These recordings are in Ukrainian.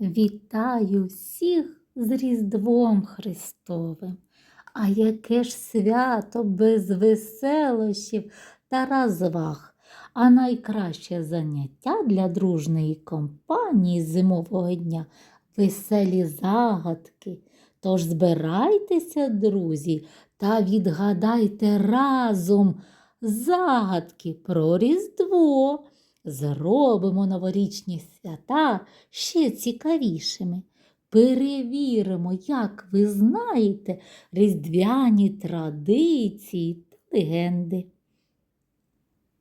Вітаю всіх з Різдвом Христовим. А яке ж свято без веселощів та розваг, а найкраще заняття для дружної компанії зимового дня веселі загадки. Тож збирайтеся, друзі, та відгадайте разом загадки про Різдво. Зробимо новорічні свята ще цікавішими. Перевіримо, як ви знаєте, різдвяні традиції та легенди.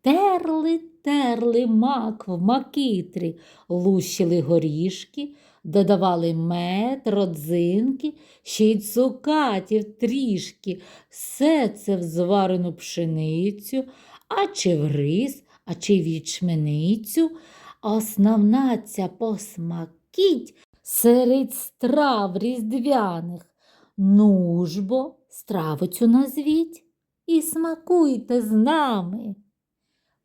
Терли, терли мак в макитрі, лущили горішки, додавали мед, родзинки, ще й цукатів трішки, все це в зварену пшеницю, а чи в рис, а чи в ячменицю. Основна ця посмакіть серед страв різдвяних. Ну ж бо, страву цю назвіть і смакуйте з нами.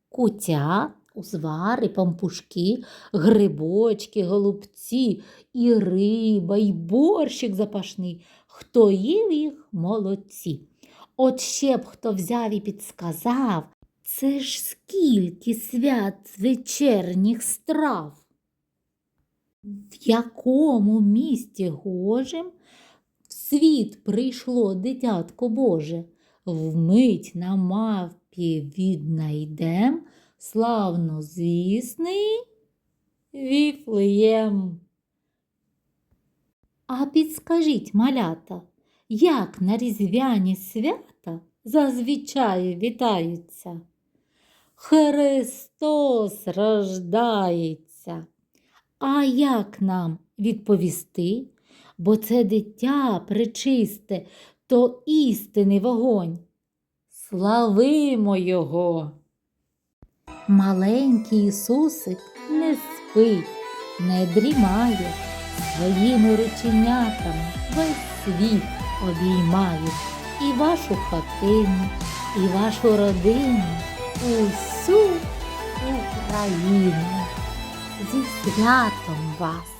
Кутя, узвари, пампушки, грибочки, голубці, і риба, і борщик запашний. Хто їв їх, молодці. От ще б хто взяв і підсказав, це ж скільки свят вечерніх страв. В якому місті гожим в світ прийшло дитятко Боже, вмить на мавпі віднайдем славно звісний Віфлеєм. А підскажіть, малята, як на різдвяні свята зазвичай вітаються? Христос рождається. А як нам відповісти? Бо це дитя пречисте, то істинний вогонь. Славимо Його! Маленький Ісусик не спить, не дрімає, своїми рученятами весь світ обіймає і вашу хатину, і вашу родину, усю Україну. Зі святом вас!